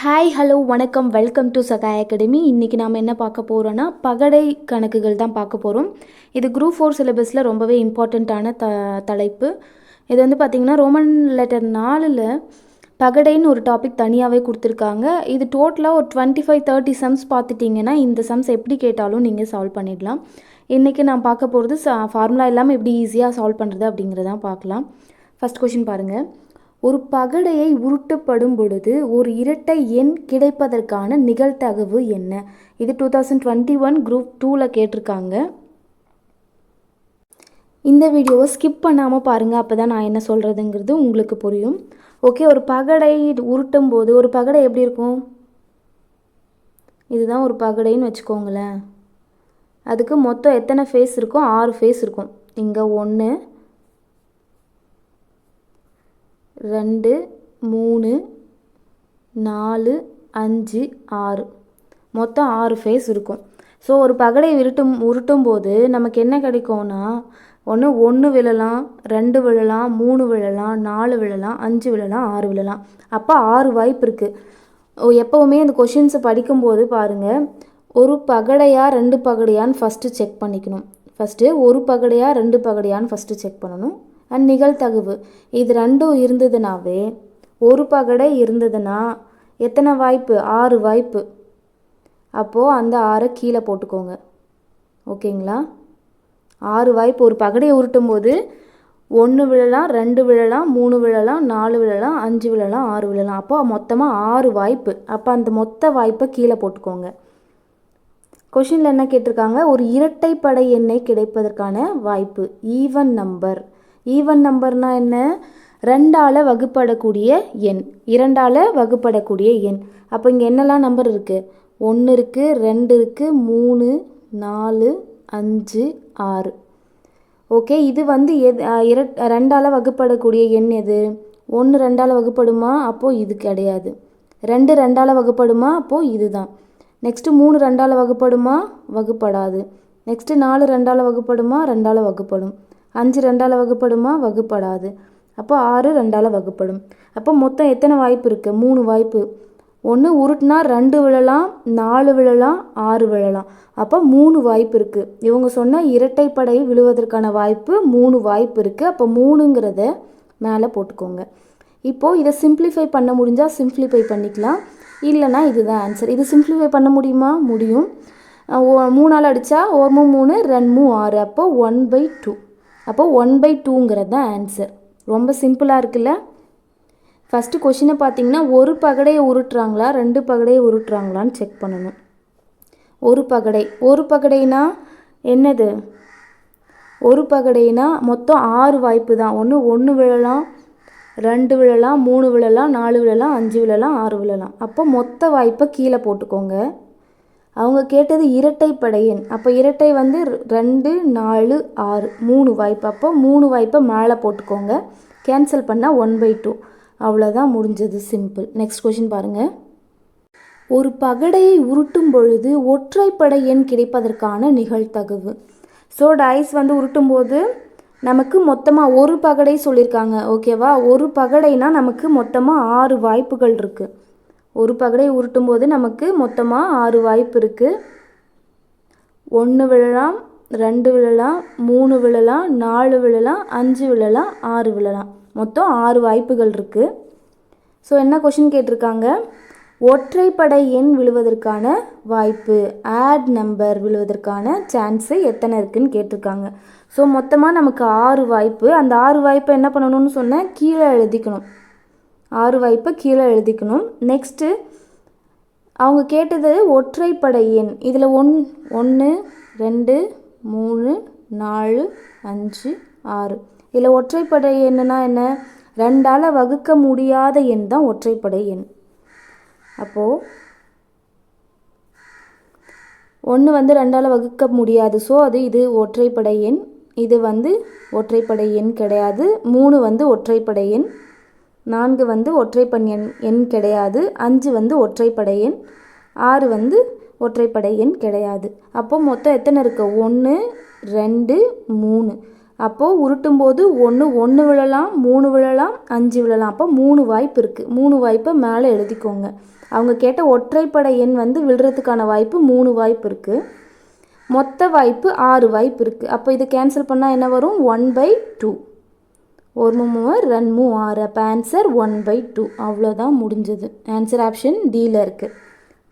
Hi hello வணக்கம். Welcome to Sagai academy இன்றைக்கி நாம் என்ன பார்க்க போகிறோன்னா பகடை கணக்குகள் தான் பார்க்க போகிறோம் இது குரூப் ஃபோர் சிலபஸில் ரொம்பவே இம்பார்ட்டண்ட்டான த தலைப்பு. இது வந்து பார்த்திங்கன்னா ரோமன் லெட்டர் நாலில் பகடைன்னு ஒரு டாபிக் தனியாகவே கொடுத்துருக்காங்க. இது டோட்டலாக ஒரு டுவெண்ட்டி ஃபைவ் தேர்ட்டி சம்ஸ் பார்த்துட்டிங்கன்னா இந்த சம்ஸ் எப்படி கேட்டாலும் நீங்கள் சால்வ் பண்ணிடலாம். இன்றைக்கி நான் பார்க்க போகிறது ஃபார்முலா இல்லாமல் எப்படி ஈஸியாக சால்வ் பண்ணுறது அப்படிங்கிறதான் பார்க்கலாம். ஃபஸ்ட் கொஷின் பாருங்கள் ஒரு பகடையை உருட்டப்படும் பொழுது ஒரு இரட்டை எண் கிடைப்பதற்கான நிகழ்தகவு என்ன? இது two thousand twenty one group டூவில் கேட்டிருக்காங்க. இந்த வீடியோவை ஸ்கிப் பண்ணாமல் பாருங்கள் அப்போ தான் நான் என்ன சொல்கிறதுங்கிறது உங்களுக்கு புரியும். ஓகே ஒரு பகடை உருட்டும் போது ஒரு பகடை எப்படி இருக்கும்? இதுதான் ஒரு பகடைன்னு வச்சுக்கோங்களேன். அதுக்கு மொத்தம் எத்தனை ஃபேஸ் இருக்கும் ஆறு ஃபேஸ் இருக்கும். இங்கே ஒன்று ரெண்டு மூணு நாலு அஞ்சு ஆறு. மொத்தம் ஆறு ஃபேஸ் இருக்கும். ஸோ ஒரு பகடை விருட்டும் உருட்டும் போது நமக்கு என்ன கிடைக்கும்னா ஒன்று ஒன்று விழலாம் ரெண்டு விழலாம் மூணு விழலாம் நாலு விழலாம் அஞ்சு விழலாம் ஆறு விழலாம். அப்போ ஆறு வாய்ப்பு இருக்குது எப்போவுமே இந்த கொஷின்ஸை படிக்கும்போது பாருங்கள் ஒரு பகடையா ரெண்டு பகடையான்னு ஃபஸ்ட்டு செக் பண்ணிக்கணும். ஃபஸ்ட்டு ஒரு பகடையா ரெண்டு பகடையான்னு ஃபஸ்ட்டு செக் பண்ணணும். அண்ட் நிகழ்தகவு இது ரெண்டும் இருந்ததுனாவே ஒரு பகடை இருந்ததுன்னா எத்தனை வாய்ப்பு? ஆறு வாய்ப்பு. அப்போது அந்த ஆறை கீழே போட்டுக்கோங்க. ஓகேங்களா? ஆறு வாய்ப்பு. ஒரு பகடையை உருட்டும் போது ஒன்று விழலாம் ரெண்டு விழலாம் மூணு விழலாம் நாலு விழலாம் அஞ்சு விழலாம் ஆறு விழலாம். அப்போ மொத்தமாக ஆறு வாய்ப்பு. அப்போ அந்த மொத்த வாய்ப்பை கீழே போட்டுக்கோங்க. கொஷினில் என்ன கேட்டிருக்காங்க? ஒரு இரட்டைப்படை எண்ணை கிடைப்பதற்கான வாய்ப்பு. ஈவன் நம்பர் ஈவன் நம்பர்னா என்ன? ரெண்டால் வகுப்படக்கூடிய எண். இரண்டால் வகுப்படக்கூடிய எண். அப்போ இங்கே என்னெல்லாம் நம்பர் இருக்குது ஒன்று இருக்குது ரெண்டு இருக்குது மூணு நாலு அஞ்சு ஆறு. ஓகே இது வந்து எது இர ரெண்டால் வகுப்படக்கூடிய எண் எது? ஒன்று ரெண்டால் வகுப்படுமா? அப்போது இது கிடையாது. ரெண்டு ரெண்டால் வகுப்படுமா? அப்போது இது தான். நெக்ஸ்ட்டு மூணு ரெண்டால் வகுப்படுமா? வகுப்படாது. நெக்ஸ்ட்டு நாலு ரெண்டால் வகுப்படுமா? ரெண்டால் வகுப்படும். அஞ்சு ரெண்டால் வகுப்படுமா? வகுப்படாது. அப்போ ஆறு ரெண்டால் வகுப்படும். அப்போ மொத்தம் எத்தனை வாய்ப்பு இருக்குது மூணு வாய்ப்பு. ஒன்று உருட்டுனா ரெண்டு விழலாம் நாலு விழலாம் ஆறு விழலாம். அப்போ மூணு வாய்ப்பு இருக்குது இவங்க சொன்ன இரட்டைப்படை விழுவதற்கான வாய்ப்பு மூணு வாய்ப்பு இருக்குது அப்போ மூணுங்கிறத மேலே போட்டுக்கோங்க. இப்போது இதை சிம்ப்ளிஃபை பண்ண முடிஞ்சால் சிம்ப்ளிஃபை பண்ணிக்கலாம். இல்லைனா இதுதான் ஆன்சர். இது சிம்ப்ளிஃபை பண்ண முடியுமா? முடியும். மூணால் அடித்தா ஒரு மூணு ரெண்டு மூணு ஆறு. அப்போ ஒன் பை டூ. அப்போ ஒன் பை டூங்கிறது தான் ஆன்சர் ரொம்ப சிம்பிளாக இருக்குல்ல? ஃபஸ்ட்டு கொஷினை பார்த்தீங்கன்னா ஒரு பகடையை உருட்டுறாங்களா ரெண்டு பகடையை உருட்டுறாங்களான்னு செக் பண்ணணும். ஒரு பகடை. ஒரு பகடைனா என்னது? ஒரு பகடைனா மொத்தம் ஆறு வாய்ப்பு தான். ஒன்று ஒன்று விழலாம் ரெண்டு விழலாம் மூணு விழலாம் நாலு விழலாம் அஞ்சு விழலாம் ஆறு விழலாம். அப்போ மொத்த வாய்ப்பை கீழே போட்டுக்கோங்க. அவங்க கேட்டது இரட்டை எண். அப்போ இரட்டை வந்து ரெண்டு நாலு ஆறு. மூணு வாய்ப்பு. அப்போ மூணு வாய்ப்பை மேலே போட்டுக்கோங்க. கேன்சல் பண்ணால் ஒன் பை டூ அவ்வளோதான் முடிஞ்சது சிம்பிள் நெக்ஸ்ட் கொஷின் பாருங்கள் ஒரு பகடையை உருட்டும் பொழுது ஒற்றைப்படை எண் கிடைப்பதற்கான நிகழ்தகவு. ஸோ டைஸ் வந்து உருட்டும் போது நமக்கு மொத்தமாக ஒரு பகடை சொல்லியிருக்காங்க ஓகேவா ஒரு பகடைனா நமக்கு மொத்தமாக ஆறு வாய்ப்புகள் இருக்குது ஒரு பகடை உருட்டும் போது நமக்கு மொத்தமாக ஆறு வாய்ப்பு இருக்குது ஒன்று விழலாம் ரெண்டு விழலாம் மூணு விழலாம் நாலு விழலாம் அஞ்சு விழலாம் ஆறு விழலாம். மொத்தம் ஆறு வாய்ப்புகள் இருக்குது ஸோ என்ன கொஷின் கேட்டிருக்காங்க? ஒற்றைப்படை எண் விழுவதற்கான வாய்ப்பு ஆட் நம்பர் விழுவதற்கான சான்ஸு எத்தனை இருக்குதுன்னு கேட்டிருக்காங்க. ஸோ மொத்தமாக நமக்கு ஆறு வாய்ப்பு. அந்த ஆறு வாய்ப்பை என்ன பண்ணணும்னு சொன்னேன் கீழே எழுதிக்கணும். ஆறு வாய்ப்பை கீழே எழுதிக்கணும். நெக்ஸ்ட்டு அவங்க கேட்டது ஒற்றைப்படை எண். இதில் ஒன் ஒன்று ரெண்டு மூணு நாலு அஞ்சு ஆறு. இதில் ஒற்றைப்படை எண்ணுனா என்ன? ரெண்டால் வகுக்க முடியாத எண் தான் ஒற்றைப்படை எண். அப்போது ஒன்று வந்து ரெண்டால் வகுக்க முடியாது. ஸோ அது இது ஒற்றைப்படை எண். இது வந்து ஒற்றைப்படை எண் கிடையாது. மூணு வந்து ஒற்றைப்படை எண். நான்கு வந்து ஒற்றைப்பண் எண் எண் கிடையாது. அஞ்சு வந்து ஒற்றைப்படை எண் ஆறு வந்து ஒற்றைப்படை எண் கிடையாது. அப்போது மொத்தம் எத்தனை இருக்குது ஒன்று ரெண்டு மூணு. அப்போது உருட்டும் போது ஒன்று ஒன்று விழலாம் மூணு விழலாம் அஞ்சு விழலாம். அப்போ மூணு வாய்ப்பு இருக்குது மூணு வாய்ப்பை மேலே எழுதிக்கோங்க. அவங்க கேட்ட ஒற்றைப்படை எண் வந்து விழுறதுக்கான வாய்ப்பு மூணு வாய்ப்பு இருக்குது மொத்த வாய்ப்பு ஆறு வாய்ப்பு இருக்குது அப்போ இதை கேன்சல் பண்ணால் என்ன வரும்? ஒன் பை டூ ஒரு மூவர் ரன் மூ ஆறு அப்போ ஆன்சர் ஒன் பை டூ அவ்வளோதான் முடிஞ்சது. ஆன்சர் ஆப்ஷன் டியில் இருக்குது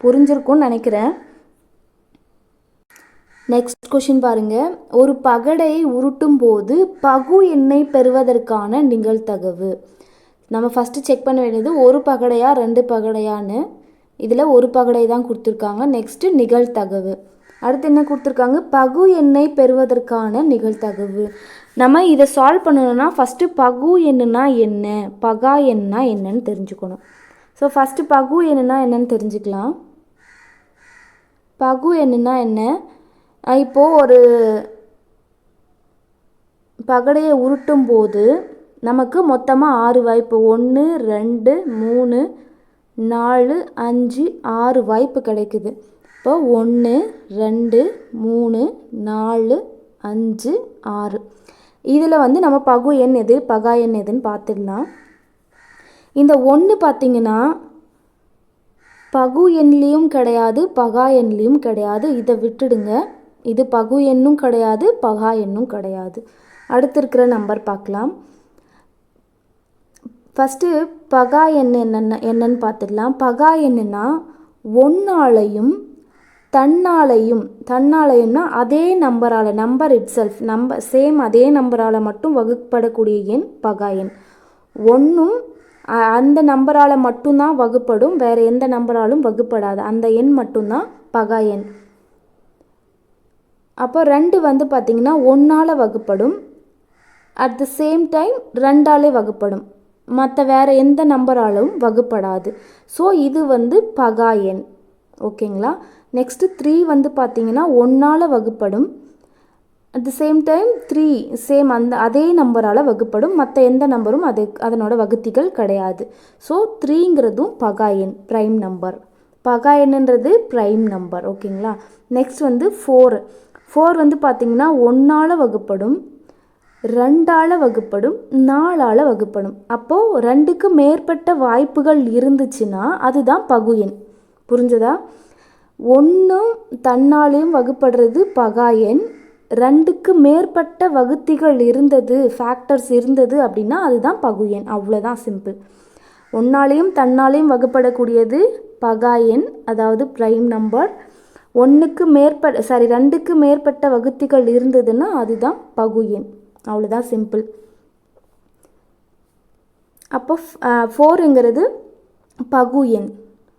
புரிஞ்சிருக்கும்னு நினைக்கிறேன். நெக்ஸ்ட் கொஷின் பாருங்க. ஒரு பகடையை உருட்டும் போது பகு எண்ணை பெறுவதற்கான நிகழ்தகவு. நம்ம ஃபஸ்ட்டு செக் பண்ண வேண்டியது ஒரு பகடையா ரெண்டு பகடையான்னு. இதில் ஒரு பகடை தான் கொடுத்துருக்காங்க. நெக்ஸ்ட்டு நிகழ்தகவு. அடுத்து என்ன கொடுத்துருக்காங்க? பகு எண்ணை பெறுவதற்கான நிகழ்தகவு. நம்ம இதை சால்வ் பண்ணணும்னா ஃபஸ்ட்டு பகு எண்ணுனா என்ன? பகா என்னன்னா என்னன்னு தெரிஞ்சுக்கணும். ஸோ ஃபஸ்ட்டு பகு எண்ணுனா என்னன்னு தெரிஞ்சுக்கலாம். பகு எண்ணுனா என்ன? இப்போது ஒரு பகடையை உருட்டும் போது நமக்கு மொத்தமாக ஆறு வாய்ப்பு. ஒன்று ரெண்டு மூணு நாலு அஞ்சு ஆறு வாய்ப்பு கிடைக்குது. இப்போ ஒன்று ரெண்டு மூணு நாலு அஞ்சு ஆறு. இதில் வந்து நம்ம பகு எண் எது பகா எண் எதுன்னு பார்த்துடலாம் இந்த ஒன்று பார்த்தீங்கன்னா பகு எண்லேயும் கிடையாது பகா எண்லேயும் கிடையாது. இதை விட்டுடுங்க. இது பகு எண்ணும் கிடையாது பகா எண்ணும் கிடையாது. அடுத்து இருக்கிற நம்பர் பார்க்கலாம். ஃபஸ்ட்டு பகா எண் என்னென்ன என்னன்னு பார்த்துடலாம் பகா எண்ணுன்னா ஒன்றாலையும் தன்னாலையும் தன்னாலையும்னா அதே நம்பரால் number itself number same அதே நம்பரால் மட்டும் வகுப்படக்கூடிய எண் பகா எண். ஒன்றும் அந்த நம்பரால் மட்டும்தான் வகுப்படும் வேறு எந்த நம்பராலும் வகுப்படாது. அந்த எண் மட்டும்தான் பகா எண். அப்போ ரெண்டு வந்து பார்த்திங்கன்னா ஒன்றால் வகுப்படும். அட் த சேம் டைம் ரெண்டாலே வகுப்படும். மற்ற வேறு எந்த நம்பராலும் வகுப்படாது. ஸோ இது வந்து பகா எண். ஓகேங்களா? நெக்ஸ்ட்டு த்ரீ வந்து பார்த்திங்கன்னா ஒன்றால் வகுப்படும். At the same time three same அந்த அதே நம்பரால் வகுப்படும். மற்ற எந்த நம்பரும் அது அதனோட வகுத்திகள் கிடையாது. ஸோ த்ரீங்கிறதும் பகா எண் ப்ரைம் நம்பர் பகா எண்ணுன்றது ப்ரைம் நம்பர் ஓகேங்களா நெக்ஸ்ட் வந்து ஃபோர் ஃபோர் வந்து பார்த்திங்கன்னா ஒன்றால் வகுப்படும் ரெண்டால் வகுப்படும் நாலால் வகுப்படும். அப்போது ரெண்டுக்கு மேற்பட்ட வாய்ப்புகள் இருந்துச்சுன்னா அதுதான் பகு எண். புரிஞ்சதா? ஒன்றும் தன்னாலையும் வகுப்படுறது பகா எண். ரெண்டுக்கு மேற்பட்ட வகுத்திகள் இருந்தது ஃபேக்டர்ஸ் இருந்தது அப்படின்னா அதுதான் பகு எண். அவ்வளோதான் சிம்பிள் ஒன்னாலையும் தன்னாலையும் வகுப்படக்கூடியது பகா எண் அதாவது ப்ரைம் நம்பர் ஒன்றுக்கு மேற்பட்ட சாரி ரெண்டுக்கு மேற்பட்ட வகுத்திகள் இருந்ததுன்னா அதுதான் பகு எண். அவ்வளோதான் சிம்பிள் அப்போ ஃபோருங்கிறது பகு எண்.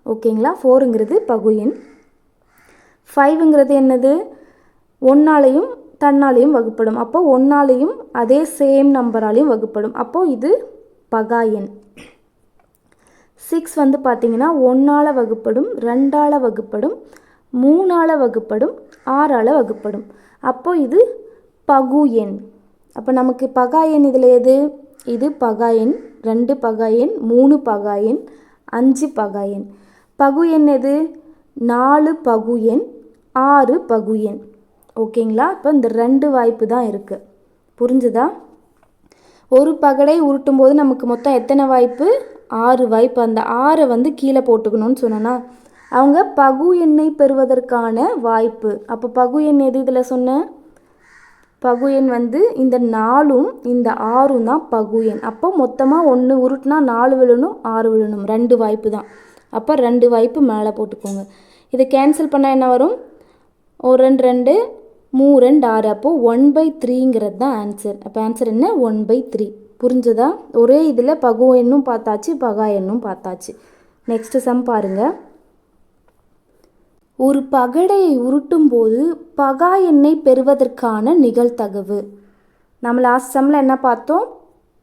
ஓகேங்களா? ஃபோருங்கிறது பகு எண். ஃபைவுங்கிறது என்னது? ஒன்னாலையும் தன்னாலையும் வகுப்படும். அப்போ ஒன்னாலையும் அதே சேம் நம்பராலையும் வகுப்படும். அப்போது இது பகா எண். சிக்ஸ் வந்து பார்த்திங்கன்னா ஒன்றால் வகுப்படும் ரெண்டால் வகுப்படும் மூணால் வகுப்படும் ஆறால் வகுப்படும். அப்போது இது பகு எண். அப்போ நமக்கு பகா எண் இதில் எது? இது பகா எண் ரெண்டு பகா எண் மூணு பகா எண் அஞ்சு பகா எண். பகு எண் எது? நாலு பகு எண் ஆறு பகுயன். ஓகேங்களா? இப்போ இந்த ரெண்டு வாய்ப்பு தான் இருக்குது புரிஞ்சுதா? ஒரு பகடை உருட்டும் போது நமக்கு மொத்தம் எத்தனை வாய்ப்பு? ஆறு வாய்ப்பு. அந்த ஆறை வந்து கீழே போட்டுக்கணும்னு சொன்னேன்னா அவங்க பகு எண்ணை பெறுவதற்கான வாய்ப்பு. அப்போ பகு எண் எது இதில் சொன்னேன் பகு எண் வந்து இந்த நாலும் இந்த ஆறும் தான் பகு எண். அப்போ மொத்தமாக ஒன்று உருட்டுனா நாலு விழணும் ஆறு விழணும். ரெண்டு வாய்ப்பு தான். அப்போ ரெண்டு வாய்ப்பு மேலே போட்டுக்கோங்க. இதை கேன்சல் பண்ணால் என்ன வரும்? ஒரு ரெண்டு ரெண்டு மூ ரெண்டு ஆறு அப்போது ஒன் பை த்ரீங்கிறது தான் ஆன்சர் அப்போ ஆன்சர் என்ன? ஒன் பை த்ரீ புரிஞ்சதா? ஒரே இதில் பகு எண்ணும் பார்த்தாச்சு பகா எண்ணும் பார்த்தாச்சு. நெக்ஸ்ட் சம் பாருங்கள் ஒரு பகடையை உருட்டும் போது பகா எண்ணை பெறுவதற்கான நிகழ்தகவு. நம்ம லாஸ்ட் சம்மில் என்ன பார்த்தோம்?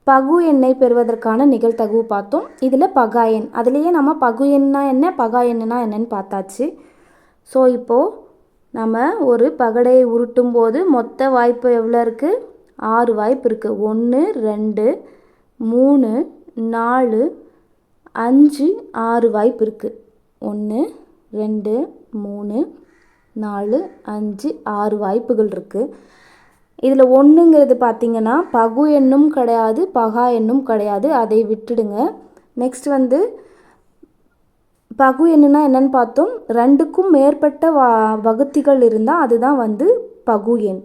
பகு எண்ணை பெறுவதற்கான நிகழ்தகவு பார்த்தோம். இதில் பகா எண். அதுலேயே நம்ம பகு எண்ணா என்ன பகா எண்ணுனா என்னன்னு பார்த்தாச்சு. ஸோ இப்போது நம்ம ஒரு பகடையை உருட்டும் போது மொத்த வாய்ப்பு எவ்வளோ இருக்குது ஆறு வாய்ப்பு இருக்குது ஒன்று ரெண்டு மூணு நாலு அஞ்சு ஆறு வாய்ப்பு இருக்குது ஒன்று ரெண்டு மூணு நாலு அஞ்சு ஆறு வாய்ப்புகள் இருக்குது இதில் ஒன்றுங்கிறது பார்த்தீங்கன்னா பகு எண்ணும் கிடையாது பகா எண்ணும் கிடையாது. அதை விட்டுடுங்க. நெக்ஸ்ட் வந்து பகு எண்ணுனா என்னன்னு பார்த்தோம். ரெண்டுக்கும் மேற்பட்ட வ வகுத்திகள் இருந்தால் அதுதான் வந்து பகு எண்.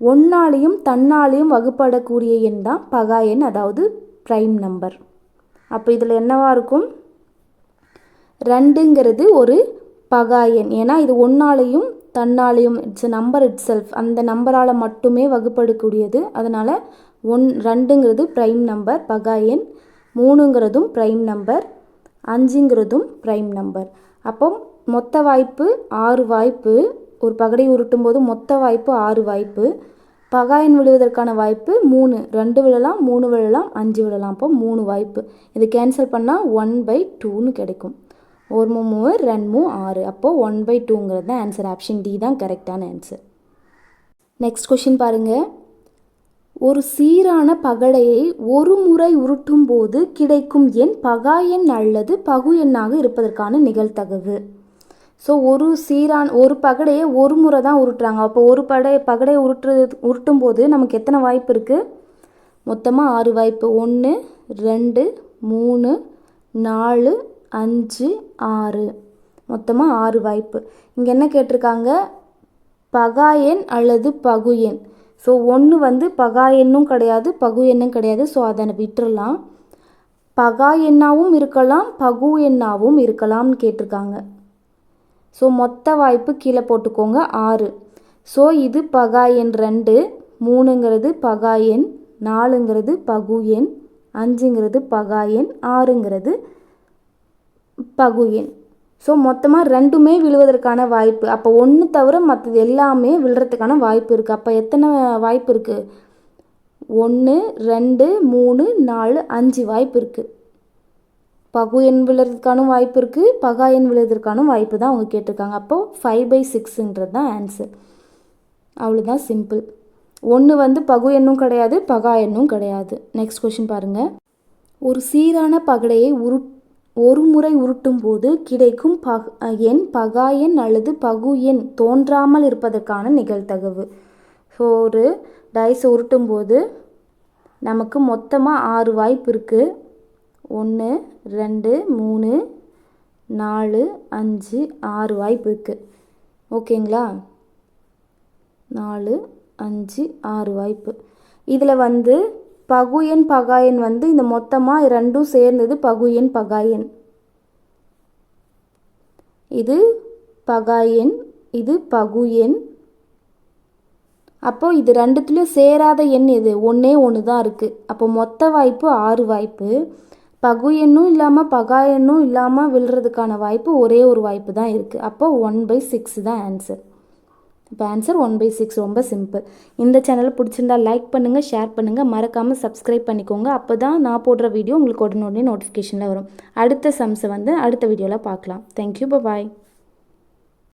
ஒன்னாலையும் தன்னாலையும் வகுப்படக்கூடிய எண் தான் பகா எண் அதாவது ப்ரைம் நம்பர். அப்போ இதில் என்னவா இருக்கும்? ரெண்டுங்கிறது ஒரு பகா எண். ஏன்னா இது ஒன்னாலையும் தன்னாலையும் இட்ஸ் நம்பர் இட் செல்ஃப் அந்த நம்பரால் மட்டுமே வகுப்படக்கூடியது. அதனால் ஒன் ரெண்டுங்கிறது ப்ரைம் நம்பர் பகா எண். மூணுங்கிறதும் ப்ரைம் நம்பர். அஞ்சுங்கிறதும் ப்ரைம் நம்பர் அப்போ மொத்த வாய்ப்பு ஆறு வாய்ப்பு. ஒரு பகடை உருட்டும் போது மொத்த வாய்ப்பு ஆறு வாய்ப்பு. பகாயன் விழுவதற்கான வாய்ப்பு மூணு. ரெண்டு விழலாம் மூணு விழலாம் அஞ்சு விழலாம். அப்போ மூணு வாய்ப்பு. இது கேன்சல் பண்ணால் ஒன் பை டூன்னு கிடைக்கும். ஒரு மூ மூணு ரெண்டு மூ ஆறு. அப்போது ஒன் பை டூங்கிறது தான் ஆன்சர் ஆப்ஷன் டி தான் கரெக்டான ஆன்சர் நெக்ஸ்ட் கொஷின் பாருங்கள் ஒரு சீரான பகடையை ஒரு முறை உருட்டும் போது கிடைக்கும் எண் பகா எண் அல்லது பகு எண்ணாக இருப்பதற்கான நிகழ்தகவு. ஸோ ஒரு சீரான ஒரு பகடையை ஒரு முறை தான் உருட்டுறாங்க. அப்போ ஒரு படை பகடையை உருட்டுறது உருட்டும் போது நமக்கு எத்தனை வாய்ப்பு இருக்குது மொத்தமாக ஆறு வாய்ப்பு. ஒன்று ரெண்டு மூணு நாலு அஞ்சு ஆறு. மொத்தமாக ஆறு வாய்ப்பு. இங்கே என்ன கேட்டிருக்காங்க? பகா எண் அல்லது பகு எண். ஸோ ஒன்று வந்து பகா எண்ணும் கிடையாது பகு எண்ணும் கிடையாது. ஸோ அதை விட்டுறலாம். பகா எண்ணாவும் இருக்கலாம் பகு எண்ணாவும் இருக்கலாம்னு கேட்டிருக்காங்க. ஸோ மொத்த வாய்ப்பு கீழே போட்டுக்கோங்க. ஆறு. ஸோ இது பகா எண் ரெண்டு. மூணுங்கிறது பகா எண் நாலுங்கிறது பகு எண் அஞ்சுங்கிறது பகா எண் ஆறுங்கிறது பகு எண். ஸோ மொத்தமாக ரெண்டுமே விழுவதற்கான வாய்ப்பு. அப்போ ஒன்று தவிர மற்றது எல்லாமே விழுறதுக்கான வாய்ப்பு இருக்குது அப்போ எத்தனை வாய்ப்பு இருக்குது ஒன்று ரெண்டு மூணு நாலு அஞ்சு வாய்ப்பு இருக்குது பகு எண் விழுறதுக்கான வாய்ப்பு இருக்குது பகா எண் விழுறதுக்கான வாய்ப்பு தான் அவங்க கேட்டிருக்காங்க. அப்போது ஃபைவ் பை சிக்ஸுன்றது தான் ஆன்சர் அவ்வளோதான் சிம்பிள் ஒன்று வந்து பகு எண்ணும் கிடையாது பகா எண்ணும் கிடையாது. நெக்ஸ்ட் கொஷின் பாருங்கள் ஒரு சீரான பகடையை உருட் ஒரு முறை உருட்டும் போது கிடைக்கும் பக் எண் பகா எண் அல்லது பகு எண் தோன்றாமல் இருப்பதற்கான நிகழ்தகவு. ஸோ ஒரு டைஸை உருட்டும் போது நமக்கு மொத்தமாக ஆறு வாய்ப்பு இருக்குது ஒன்று ரெண்டு மூணு நாலு அஞ்சு ஆறு வாய்ப்பு இருக்குது ஓகேங்களா நாலு அஞ்சு ஆறு வாய்ப்பு. இதில் வந்து பகுயன் பகாயன் வந்து இந்த மொத்தமாக ரெண்டும் சேர்ந்தது பகுயன் பகாயன். இது பகாயன் இது பகுயன். அப்போது இது ரெண்டுத்துலேயும் சேராத எண் எது? ஒன்றே ஒன்று தான் இருக்குது அப்போ மொத்த வாய்ப்பு ஆறு வாய்ப்பு. பகு எண்ணும் இல்லாமல் பகா எண்ணும் இல்லாமல் விழுறதுக்கான வாய்ப்பு ஒரே ஒரு வாய்ப்பு தான் இருக்குது அப்போ ஒன் பை சிக்ஸ் தான் ஆன்சர் இப்போ ஆன்சர் ஒன் பை சிக்ஸ் ரொம்ப சிம்பிள் இந்த சேனலை பிடிச்சிருந்தா லைக் பண்ணுங்கள் ஷேர் பண்ணுங்கள் மறக்காமல் சப்ஸ்கிரைப் பண்ணிக்கோங்க. அப்போ தான் நான் போடுற வீடியோ உங்களுக்கு உடனே நோட்டிஃபிகேஷனில் வரும். அடுத்த சம்ஸை வந்து அடுத்த வீடியோவில் பார்க்கலாம். Thank you bye